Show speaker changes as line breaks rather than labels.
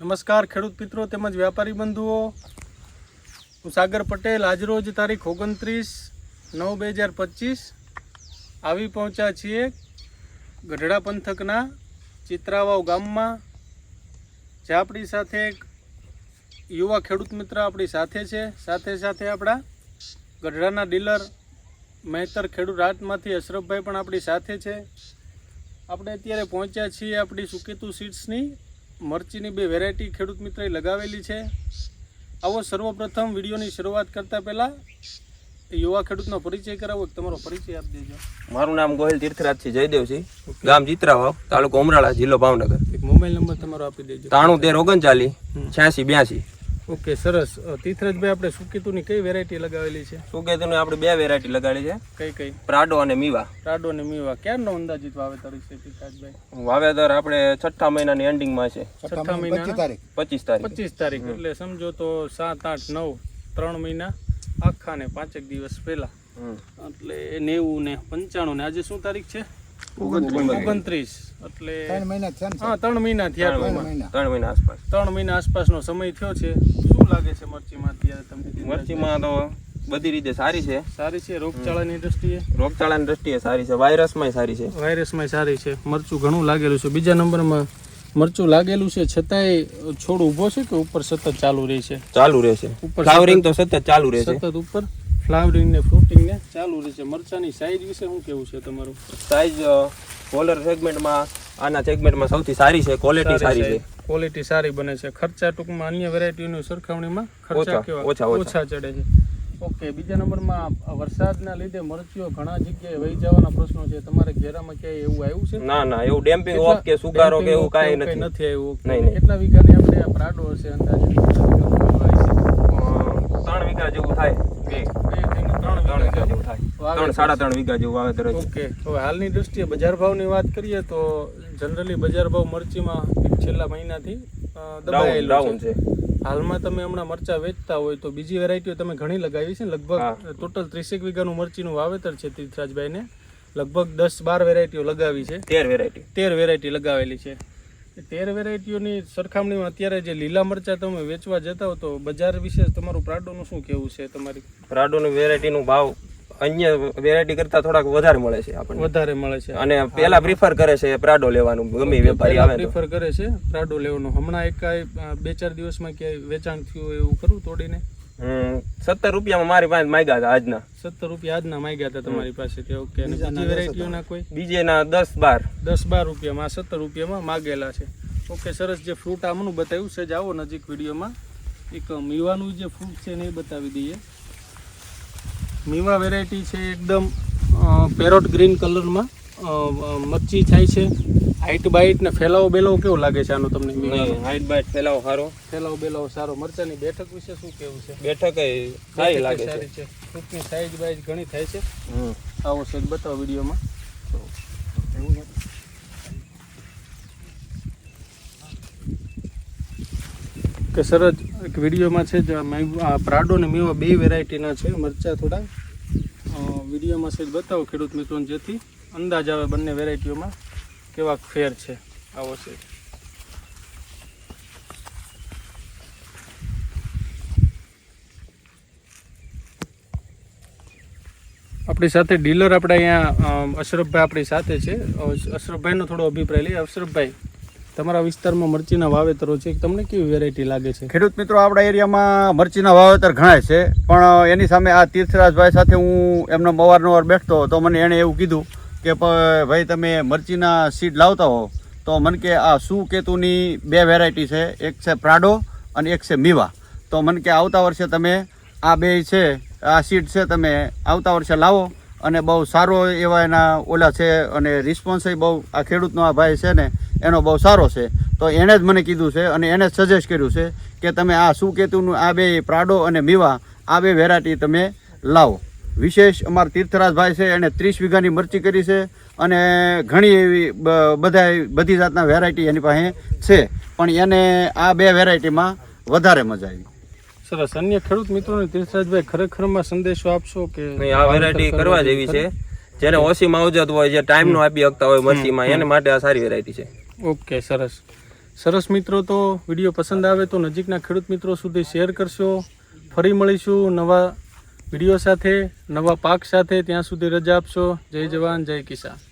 નમસ્કાર, ખેડૂત મિત્રો તેમજ વ્યાપારી બંધુઓ. હું સાગર પટેલ, આજરોજ તારીખ ઓગણત્રીસ નવ બે હજાર પચીસ. આવી પહોંચ્યા છીએ ગઢડા પંથકના ચિત્રાવાવ ગામમાં જે આપણી સાથે એક યુવા ખેડૂત મિત્ર આપણી સાથે છે. સાથે સાથે આપણા ગઢડાના ડીલર મહેતર ખેડૂત રાતમાંથી અશરફભાઈ પણ આપણી સાથે છે. આપણે અત્યારે પહોંચ્યા છીએ આપણી સુકેતુ સીડ્સની. મરચીની બે વેરાયટી ખેડૂત મિત્રએ લગાવેલી છે. આવો સર્વપ્રથમ વિડીયોની શરૂઆત કરતાં પહેલાં યુવા ખેડૂતનો પરિચય કરાવો તમારો પરિચય આપી દેજો.
મારું નામ ગોહિલ તીર્થરાજસિંહ જયદેવસિંહ ગામ ચિત્રાવાવ તાલુકો ઉમરાળા જિલ્લો ભાવનગર.
એક મોબાઈલ નંબર તમારો આપી દેજો.
ત્રાણું તેર ઓગણચાલીસ છ્યાસી બ્યાસી.
ઓકે સરસ. તીર્થરાજભાઈ આપણે સુકેતુની કઈ વેરાયટી લગાવેલી છે?
સુકેતુની આપણે બે વેરાયટી લગાડી છે.
કઈ કઈ?
પ્રાડો અને મીવા.
પ્રાડો અને મીવા. ક્યારનો અંદાજિત વાવેતર છે તીર્થરાજભાઈ
વાવેતર આપણે છઠ્ઠા મહિનાની એન્ડિંગમાં છે.
છઠ્ઠા મહિના
પચીસ તારીખ.
પચીસ તારીખ. એટલે સમજો તો સાત આઠ નવ ત્રણ મહિના આખા ને પાંચેક દિવસ પહેલા. એટલે નેવું ને પંચાણું ને આજે શું તારીખ છે? ઓગણત્રીસ. એટલે હા ત્રણ મહિના થયા
ત્રણ મહિના. આસપાસ.
ત્રણ મહિના આસપાસનો સમય થયો છે. શું લાગે છે મરચીમાં અત્યારે તમને
મરચીમાં તો બધી રીતે સારી છે.
સારી છે રોગચાળાની દ્રષ્ટિએ?
રોગચાળાની દ્રષ્ટિએ સારી છે. વાયરસમાંય સારી છે.
વાયરસમાંય સારી છે. મરચું ઘણું લાગેલું છે. બીજા નંબરમાં મરચું લાગેલું છે છતાંય છોડ ઊભો છે કે ઉપર સતત ચાલુ રહે છે?
ચાલુ રહે છે.
ઉપર
ફ્લાવરિંગ તો સતત ચાલુ રહે છે.
સતત ઉપર? ફ્લાવરિંગ ને ફ્રૂટિંગ ને ચાલુ રહે છે મરચાની સાઈઝ વિશે શું કેવું છે તમારું?
સાઈઝ કોલર સેગમેન્ટમાં આના સેગમેન્ટમાં સૌથી સારી છે ક્વોલિટી સારી છે.
ક્વોલિટી સારી બને છે. ખર્ચા ટૂંકમાં અન્ય વેરાયટીની સરખામણીમાં ખર્ચા
ઓછા,
કેવા?
ઓછા,
ચડે છે. ઓકે બીજા નંબરમાં વરસાદના લીધે મરચીઓ ઘણા જગ્યાએ વહી જવાના પ્રશ્નો છે. તમારે ઘેરામાં ક્યાંય એવું આવ્યું છે?
ના ના એવું ડેમ્પિંગ ઓફ કે સુગારો કે એવું કાંઈ નથી.
નથી આવ્યું. કેટલા વીઘાની આપણે આ પ્રાડો હશે અંદાજે?
ત્રણ વીઘા જેવું થાય. બે.
ત્રણ
સાડા ત્રણ વીઘા જેવું વાવેતર છે
ઓકે. હવે હાલની દ્રષ્ટિએ બજાર ભાવની વાત કરીએ તો જનરલી બજાર ભાવ મરચીમાં એક છેલ્લા મહિનાથી દબાયેલું છે. હાલમાં તમે હમણાં મરચા વેચતા હોય તો બીજી વેરાયટીઓ તમે ઘણી લગાવી છે. ને લગભગ. ટોટલ ત્રીસેક વીઘાનું મરચીનું વાવેતર છે તીર્થરાજભાઈને. લગભગ દસ બાર વેરાયટીઓ લગાવી છે.
તેર વેરાયટી.
તેર વેરાયટી લગાવેલી છે. તેર વેરાયટીઓની સરખામણીમાં અત્યારે જે લીલા મરચા તમે વેચવા જતા હો તો બજાર વિશે તમારું પ્રાડોનું શું કેવું છે તમારી?
પ્રાડોની વેરાયટીનું ભાવ અન્ય વેરાયટી કરતા થોડાક વધારે મળે છે આપણને.
વધારે મળે છે.
અને પેલા પ્રિફર કરે છે પ્રાડો લેવાનું ગમે વેપારી આવે
પ્રિફર કરે છે પ્રાડો લેવાનું. હમણાં એક બે ચાર દિવસમાં ક્યાંય વેચાણ થયું હોય એવું ખરું તોડીને?
સત્તર રૂપિયામાં મારી પાસે માંગ્યા હતા આજના.
સત્તર રૂપિયા આજના માંગ્યા હતા તમારી પાસેથી ઓકે અને બીજી વેરાયટીઓના કોઈ?
બીજેના દસ બાર.
દસ બાર રૂપિયામાં સત્તર રૂપિયામાં માગેલા છે. ઓકે સરસ જે ફ્રૂટ આમનું બતાવ્યું છે જ આવો નજીક વિડીયોમાં. એક મીવાનું જે ફ્રૂટ છે એને એ બતાવી દઈએ. મીવા વેરાયટી છે એકદમ પેરોટ ગ્રીન કલરમાં મચ્છી થાય છે હાઈટ બાઈટ ને ફેલાવો બેલાવો કેવો લાગે છે આનો તમને
હાઈટ બાઈટ ફેલાવો સારો.
ફેલાવો બેલાવો સારો. મરચાની બેઠક વિશે શું કેવું છે?
બેઠક સારી લાગે છે.
સારી છે. સાઈઝ બાઈઝ ઘણી થાય છે. આવો છે બતાવો વિડીયોમાં. કે સરસ એક વિડીયોમાં છે જે આ પ્રાડો ને મેવા બે વેરાયટીના છે. મરચા થોડા. વિડીયોમાં છે બતાવો ખેડૂત મિત્રોને જેથી અંદાજ આવે બંને વેરાયટીઓમાં કેવા ફેર છે? આવો છે. આપણી સાથે ડીલર આપણે અહીંયા અશરફભાઈ આપણી સાથે છે. અશરફભાઈનો થોડો અભિપ્રાય લઈએ. અશરફભાઈ તમારા વિસ્તારમાં મરચીના વાવેતરો છે. તમને કેવી વેરાયટી લાગે છે?
ખેડૂત મિત્રો આપણા એરિયામાં મરચીના વાવેતર ઘણા છે. પણ એની સામે આ તીર્થરાજભાઈ સાથે હું એમનો અવારનવાર બેઠતો તો મને એણે એવું કીધું કે ભાઈ તમે મરચીના સીડ લાવતા હો, તો મને કે આ શું કેતુની બે વેરાયટી છે. એક છે પ્રાડો અને એક છે મીવા તો મને કે આવતા વર્ષે તમે આ બે છે, આ સીડ છે તમે આવતા વર્ષે લાવો અને બહુ સારો એવા એના ઓલા છે અને રિસ્પોન્સ બહુ, આ ખેડૂતનો આ ભાઈ છે ને, એનો બહુ સારો છે. તો એણે જ મને કીધું છે અને એણે જ સજેસ્ટ કર્યું છે કે તમે આ સુકેતુનું આ બે પ્રાડો અને મીવા આ બે વેરાયટી તમે લાવો. વિશેષ અમારા તીર્થરાજભાઈ છે એણે ત્રીસ વીઘાની મરચી કરી છે અને ઘણી એવી બ- બધા બધી જાતના વેરાયટી એની પાસે છે. પણ એને આ બે વેરાયટીમાં વધારે મજા આવી.
સરસ. અન્ય ખેડૂત મિત્રોને તીર્થરાજભાઈ ખરેખરમાં સંદેશો આપશો કે
આ વેરાયટી કરવા જેવી છે. જેને ઓછી માવજત હોય જે ટાઈમ નો આપી શકતા હોય મરચીમાં એને માટે આ સારી વેરાયટી છે.
ઓકે સરસ. સરસ મિત્રો તો વીડિયો પસંદ આવે તો નજીકના ખેડૂત મિત્રો સુધી શેર કરશો. ફરી મળીશું નવા વીડિયો સાથે નવા પાક સાથે ત્યાં સુધી રજા આપશો. જય જવાન જય કિસાન.